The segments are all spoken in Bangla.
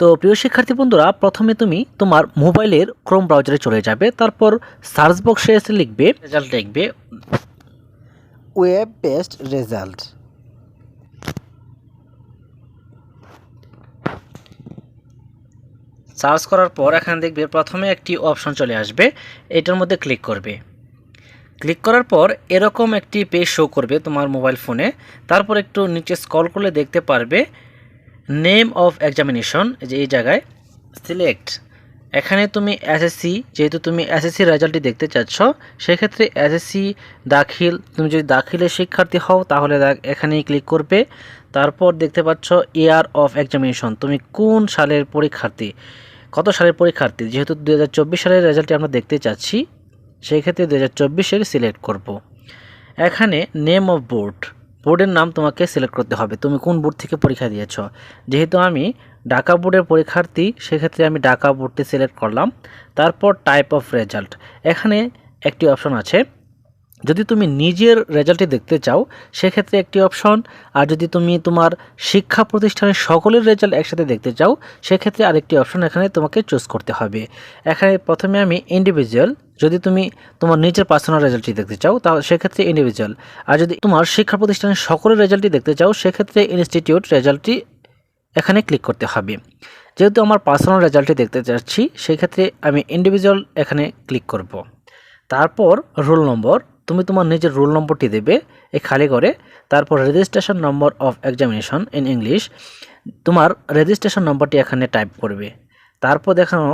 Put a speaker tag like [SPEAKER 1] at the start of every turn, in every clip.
[SPEAKER 1] তো প্রিয় শিক্ষার্থী বন্ধুরা প্রথমে তুমি তোমার মোবাইলের ক্রোম ব্রাউজারে চলে যাবে তারপর সার্চ বক্সে এসে লিখবে রেজাল্ট লিখবে
[SPEAKER 2] ওয়েব বেসড রেজাল্ট।
[SPEAKER 1] সার্চ করার পর এখানে দেখবে প্রথমে একটি অপশন চলে আসবে এটার মধ্যে ক্লিক করবে। ক্লিক করার পর এরকম একটি পেজ শো করবে তোমার মোবাইল ফোনে তারপর একটু নিচে স্ক্রল করলে দেখতে পারবে নেম অফ এক্সামিনেশন যে এই জায়গায়, সিলেক্ট। এখানে তুমি এসএসসি যেহেতু তুমি এসএসসি রেজাল্টটি দেখতে চাচ্ছ, সেক্ষেত্রে এসএসসি দাখিল, তুমি যদি দাখিলের শিক্ষার্থী হও, তাহলে এখানেই ক্লিক করবে। তারপর দেখতে পাচ্ছ ইয়ার অফ এক্সামিনেশন তুমি কোন সালের পরীক্ষার্থী, কত সালের পরীক্ষার্থী? যেহেতু দুহাজার চব্বিশ সালের রেজাল্টটি আমরা দেখতে চাচ্ছি সেই ক্ষেত্রে দু হাজার সিলেক্ট করব। এখানে নেম অফ বোর্ড বোর্ডের নাম তোমাকে সিলেক্ট করতে হবে। তুমি কোন বোর্ড থেকে পরীক্ষা দিয়েছ? যেহেতু আমি ঢাকা বোর্ডের পরীক্ষার্থী, সেক্ষেত্রে আমি ঢাকা বোর্ডটি সিলেক্ট করলাম। তারপর টাইপ অফ রেজাল্ট এখানে একটি অপশন আছে যদি তুমি নিজের রেজাল্টটি দেখতে চাও, সেক্ষেত্রে একটি অপশন। আর যদি তুমি তোমার শিক্ষা প্রতিষ্ঠানের সকলের রেজাল্ট একসাথে দেখতে চাও, সেক্ষেত্রে আরেকটি অপশন এখানে তোমাকে চুজ করতে হবে। এখানে প্রথমে আমি ইন্ডিভিজুয়াল যদি তুমি তোমার নিজের পার্সোনাল রেজাল্টটি দেখতে চাও তাহলে সেক্ষেত্রে ইন্ডিভিজুয়াল আর যদি তোমার শিক্ষা প্রতিষ্ঠানের সকলের রেজাল্টটি দেখতে চাও, সেক্ষেত্রে ইনস্টিটিউট রেজাল্টটি এখানে ক্লিক করতে হবে। যেহেতু আমার পার্সোনাল রেজাল্টটি দেখতে চাচ্ছি, সেক্ষেত্রে আমি ইন্ডিভিজুয়াল এখানে ক্লিক করব। তারপর রোল নম্বর তুমি তোমার নিজের রোল নম্বরটি দেবে এই খালি করে। তারপর registration number of examination in English তোমার রেজিস্ট্রেশন নম্বরটি এখানে টাইপ করবে। তারপর দেখানো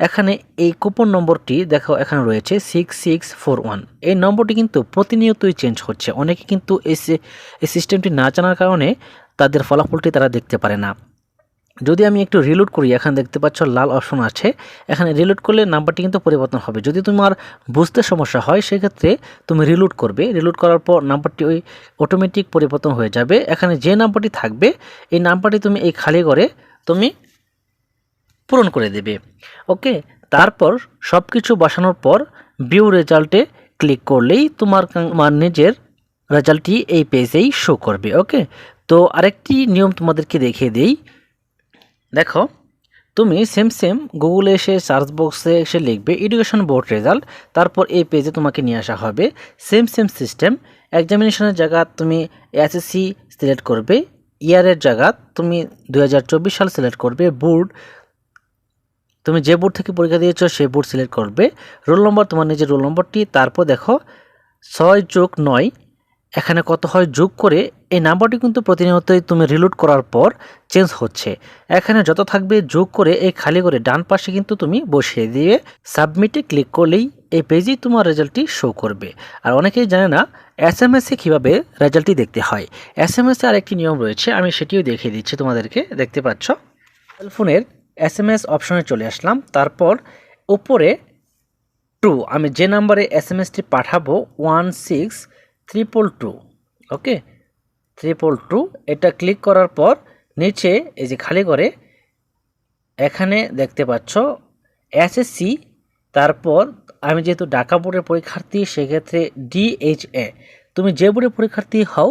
[SPEAKER 1] এখানে এই কুপন নম্বরটি দেখো এখানে রয়েছে সিক্স সিক্স ফোর ওয়ান এই নম্বরটি কিন্তু প্রতিনিয়তই চেঞ্জ হচ্ছে। অনেকে কিন্তু এই সিস্টেমটি না জানার কারণে তাদের ফলাফলটি তারা দেখতে পারে না। যদি আমি একটু রিলোড করি, এখানে দেখতে পাচ্ছ লাল অপশন আছে। এখানে রিলোড করলে নাম্বারটি কিন্তু পরিবর্তন হবে। যদি তোমার বুঝতে সমস্যা হয়, সেক্ষেত্রে তুমি রিলোড করবে। রিলোড করার পর নাম্বারটি ওই অটোমেটিক পরিবর্তন হয়ে যাবে। এখানে যে নাম্বারটি থাকবে, এই নাম্বারটি তুমি এই খালি করে তুমি পূরণ করে দেবে। ওকে তারপর সব কিছু বসানোর পর ভিউ রেজাল্টে ক্লিক করলেই তোমার তোমার নিজের রেজাল্টটি এই পেজেই শো করবে। ওকে তো আরেকটি নিয়ম তোমাদেরকে দেখিয়ে দিই। দেখো, তুমি সেম সেম গুগলে এসে সার্চ বক্সে এসে লিখবে এডুকেশন বোর্ড রেজাল্ট তারপর এই পেজে তোমাকে নিয়ে আসা হবে সেম সেম সিস্টেম এক্সামিনেশনের জায়গা তুমি এসএসসি সিলেক্ট করবে ইয়ারের জায়গা তুমি দু হাজার চব্বিশ সাল সিলেক্ট করবে বোর্ড তুমি যে বোর্ড থেকে পরীক্ষা দিয়েছ সেই বোর্ড সিলেক্ট করবে রোল নম্বর তোমার নিজের রোল নম্বরটি তারপর দেখো ছয় যোগ নয় এখানে কত হয় যোগ করে এই নাম্বারটি কিন্তু প্রতিনিয়তই তুমি রিলোড করার পর চেঞ্জ হচ্ছে। এখানে যত থাকবে যোগ করে এই খালি করে ডান পাশে কিন্তু তুমি বসিয়ে দিয়ে সাবমিটে ক্লিক করলেই এই পেজেই তোমার রেজাল্টটি শো করবে। আর অনেকেই জানে না এস এম এসে কীভাবে রেজাল্টটি দেখতে হয়। এস এম এসে আরেকটি নিয়ম রয়েছে, আমি সেটিও দেখিয়ে দিচ্ছি, তোমাদেরকে দেখতে পাচ্ছ। মোবাইল ফোনের এস এম এস অপশনে চলে আসলাম, তারপর উপরে টু আমি যে নাম্বারে এস এম এসটি পাঠাবো one six triple two okay triple two এটা ক্লিক করার পর নিচে এই যে খালি করে এখানে দেখতে পাচ্ছ এসএসসি তারপর আমি যেহেতু ঢাকা বোর্ডের পরীক্ষার্থী, সেক্ষেত্রে ডিএইচএ তুমি যে বোর্ডের পরীক্ষার্থী হও,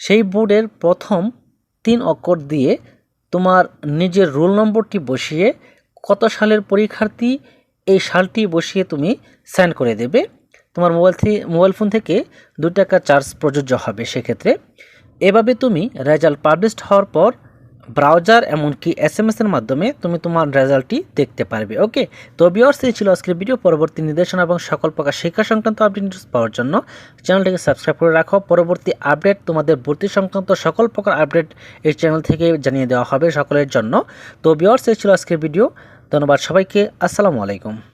[SPEAKER 1] সেই বোর্ডের প্রথম তিন অক্ষর দিয়ে তোমার নিজের রোল নম্বরটি বসিয়ে কত সালের পরীক্ষার্থী, এই সালটি বসিয়ে তুমি সেন্ড করে দেবে। তোমার মোবাইল থেকে মোবাইল ফোন থেকে দু টাকা চার্জ প্রযোজ্য হবে সেক্ষেত্রে। এভাবে তুমি রেজাল্ট পাবলিশড হওয়ার পর ব্রাউজার এমনকি এস এম এসের মাধ্যমে তুমি তোমার রেজাল্টটি দেখতে পারবে, ওকে? তো বিয়ার্স এই ছিল আজকের ভিডিও পরবর্তী নির্দেশনা এবং সকল প্রকার শিক্ষা সংক্রান্ত আপডেট নিউজ পাওয়ার জন্য চ্যানেলটিকে সাবস্ক্রাইব করে রাখো। পরবর্তী আপডেট তোমাদের ভর্তি সংক্রান্ত সকল প্রকার আপডেট এই চ্যানেল থেকে জানিয়ে দেওয়া হবে সকলের জন্য। তো বিয়ার্স এই ছিল আজকের ভিডিও ধন্যবাদ সবাইকে। আসসালামু আলাইকুম।